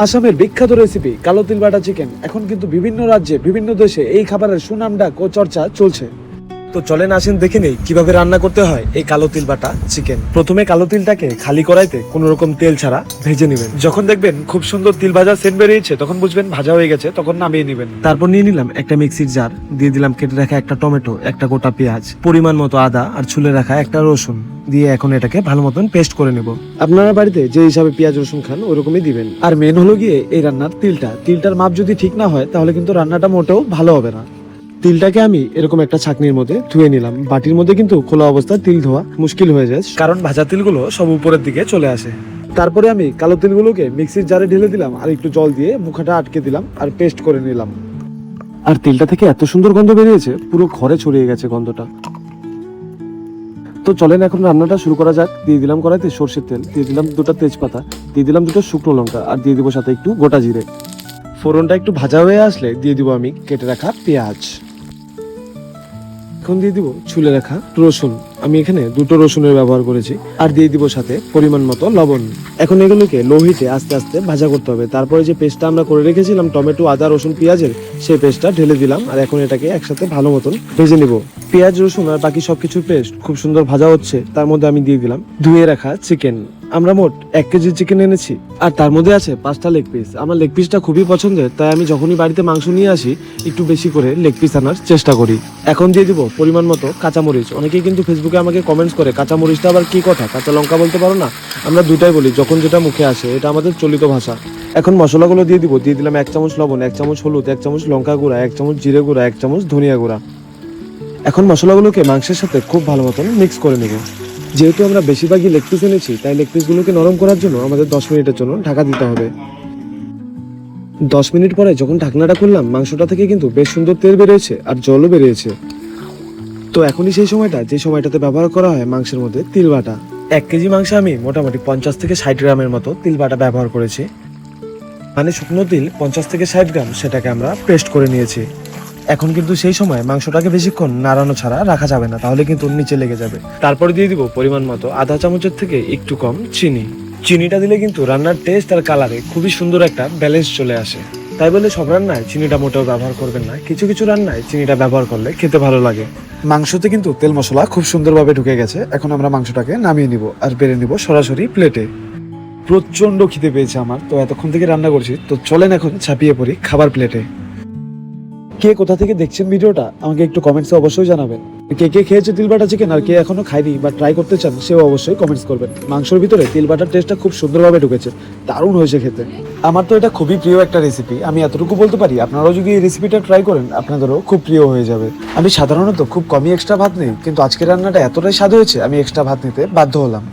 আসামের বিখ্যাত রেসিপি কালো তিল বাটা চিকেন এখন কিন্তু বিভিন্ন রাজ্যে, বিভিন্ন দেশে এই খাবারের সুনাম ডাক ও চর্চা চলছে। তো চলেন আসেন দেখে নেই কীভাবে রান্না করতে হয় এই কালো তিল বাটা চিকেন প্রথমে কালো তিলটাকে খালি কড়াইতে কোনো রকম তেল ছাড়া ভেজে নেবেন। যখন দেখবেন খুব সুন্দর তিল ভাজা সেন্ট বেরিয়েছে, তখন বুঝবেন ভাজা হয়ে গেছে, তখন নামিয়ে নেবেন। তারপর নিয়ে নিলাম একটা মিক্সির জার দিয়ে দিলাম কেটে রাখা একটা টমেটো, একটা গোটা পেঁয়াজ, পরিমাণ মতো আদা আর ছুলে রাখা একটা রসুন। দিয়ে এখন এটাকে ভালো মতন পেস্ট করে নেব। আপনারা বাড়িতে যে হিসাবে পেঁয়াজ, রসুন খান, ওরকমই দিবেন। আর মেন হলো গিয়ে এই রান্নার তিলটা। তিলটার মাপ যদি ঠিক না হয়, তাহলে কিন্তু রান্নাটা মোটেও ভালো হবে না। তিলটাকে আমি এরকম একটা ছাকনির মধ্যে ধুয়ে নিলাম। বাটির মধ্যে কিন্তু খোলা অবস্থায় তিল ধোয়া মুশকিল হয়ে যায়। কারণ ভাজা তিলগুলো সব উপরের দিকে চলে আসে। তারপরে আমি কালো তিলগুলোকে মিক্সির জারে ঢেলে দিলাম আর একটু জল দিয়ে মুখাটা আটকে দিলাম আর পেস্ট করে নিলাম। আর তিলটা থেকে এত সুন্দর গন্ধ বেরিয়েছে, পুরো ঘরে ছড়িয়ে গেছে গন্ধটা। তো চলেন এখন রান্নাটা শুরু করা যাক। দিয়ে দিলাম কড়াইতে সর্ষের তেল, দিয়ে দিলাম দুটো তেজপাতা, দিয়ে দিলাম দুটো শুকনো লঙ্কা, আর দিয়ে দিব সাথে একটু গোটা জিরে। ফোড়নটা একটু ভাজা হয়ে আসলে দিয়ে দিব আমি কেটে রাখা পেঁয়াজ। এখন দিয়ে দিব ছুলে রাখা রসুন। আমি এখানে দুটো রসুনের ব্যবহার করেছি, আর দিয়ে দিব সাথে পরিমাণ মতো লবণ। এখন এগুলোকে লোহিতে আস্তে আস্তে ভাজা করতে হবে। তারপরে যে পেস্টটা আমরা করে রেখেছিলাম, টমেটো, আদা, রসুন, পেঁয়াজের, সেই পেস্টটা ঢেলে দিলাম, আর এখন এটাকে একসাথে ভালো মতন ভেজে নিব। পেঁয়াজ, রসুন আর বাকি সবকিছুর পেস্ট খুব সুন্দর ভাজা হচ্ছে, তার মধ্যে আমি দিয়ে দিলাম ধুয়ে রাখা চিকেন। আমরা মোট এক কেজি চিকেন এনেছি। আর তার মধ্যে আছে পাঁচটা লেগ পিস আমার লেগ পিসটা খুবই পছন্দের, তাই আমি যখনই বাড়িতে মাংস নিয়ে আসি, একটু বেশি করে লেগ পিস আনার চেষ্টা করি। এখন দিয়ে দিব পরিমাণ মতো কাঁচামরিচ। অনেকেই কিন্তু ফেসবুকে আমাকে কমেন্টস করে, কাঁচামরিচটা আবার কি কথা? কাঁচা লঙ্কা বলতে পারো না? আমরা দুটাই বলি, যখন যেটা মুখে আসে, এটা আমাদের চলিত ভাষা। এখন মশলাগুলো দিয়ে দিব, দিয়ে দিলাম এক চামচ লবণ, এক চামচ হলুদ, এক চামচ লঙ্কা গুঁড়া, এক চামচ জিরে গুঁড়া, এক চামচ ধনিয়া গুঁড়া। এখন মশলাগুলোকে মাংসের সাথে খুব ভালো মতন মিক্স করে নেব। যেহেতু আমরা বেশিরভাগই লেগ পিস এনেছি, তাই লেগ পিসগুলোকে নরম করার জন্য আমাদের দশ মিনিটের জন্য ঢাকা দিতে হবে। দশ মিনিট পরে যখন ঢাকনাটা খুললাম, মাংসটা থেকে কিন্তু বেশ সুন্দর তেল বেরিয়েছে আর জলও বেরিয়েছে। তো এখনই সেই সময়টা, যে সময়টাতে ব্যবহার করা হয় মাংসের মধ্যে তিল বাটা। এক কেজি মাংস আমি মোটামুটি পঞ্চাশ থেকে ষাট গ্রামের মতো তিল বাটা ব্যবহার করেছি। মানে শুকনো তিল পঞ্চাশ থেকে ষাট গ্রাম, সেটাকে আমরা পেস্ট করে নিয়েছি। এখন কিন্তু সেই সময় মাংসটাকে বেশিক্ষণ নাড়ানো ছাড়া রাখা যাবে না, তাহলে কিন্তু নিচে লেগে যাবে। তারপরে দিয়ে দিব পরিমাণ মতো আধা চামচের থেকে একটু কম চিনি। চিনিটা দিলে কিন্তু রান্নার টেস্ট আর কালারে খুবই সুন্দর একটা ব্যালেন্স চলে আসে। তাই বলে সব রান্নায় চিনিটা মোটেও ব্যবহার করবেন না, কিছু কিছু রান্নায় চিনিটা ব্যবহার করলে খেতে ভালো লাগে। মাংসতে কিন্তু তেল মশলা খুব সুন্দরভাবে ঢুকে গেছে, এখন আমরা মাংসটাকে নামিয়ে নিব আর বেড়ে নিব সরাসরি প্লেটে প্রচণ্ড খিদে পেয়েছে আমার, তো এতক্ষণ থেকে রান্না করছি, তো চলেন এখন ছাপিয়ে পড়ি খাবার প্লেটে কে কোথা থেকে দেখছেন ভিডিওটা, আমাকে একটু কমেন্টসে অবশ্যই জানাবেন। কে কে খেয়েছে তিল বাটা চিকেন আর কে এখনও খায়নি বা ট্রাই করতে চান, সেও অবশ্যই কমেন্টস করবেন। মাংসের ভিতরে তিল বাটার টেস্টটা খুব সুন্দরভাবে ঢুকেছে। দারুণ হয়েছে খেতে। আমার তো এটা খুবই প্রিয় একটা রেসিপি আমি এতটুকু বলতে পারি, আপনারাও যদি এই রেসিপিটা ট্রাই করেন, আপনাদেরও খুব প্রিয় হয়ে যাবে। আমি সাধারণত খুব কমই এক্সট্রা ভাত নেই, কিন্তু আজকের রান্নাটা এতটাই স্বাদ হয়েছে, আমি এক্সট্রা ভাত নিতে বাধ্য হলাম।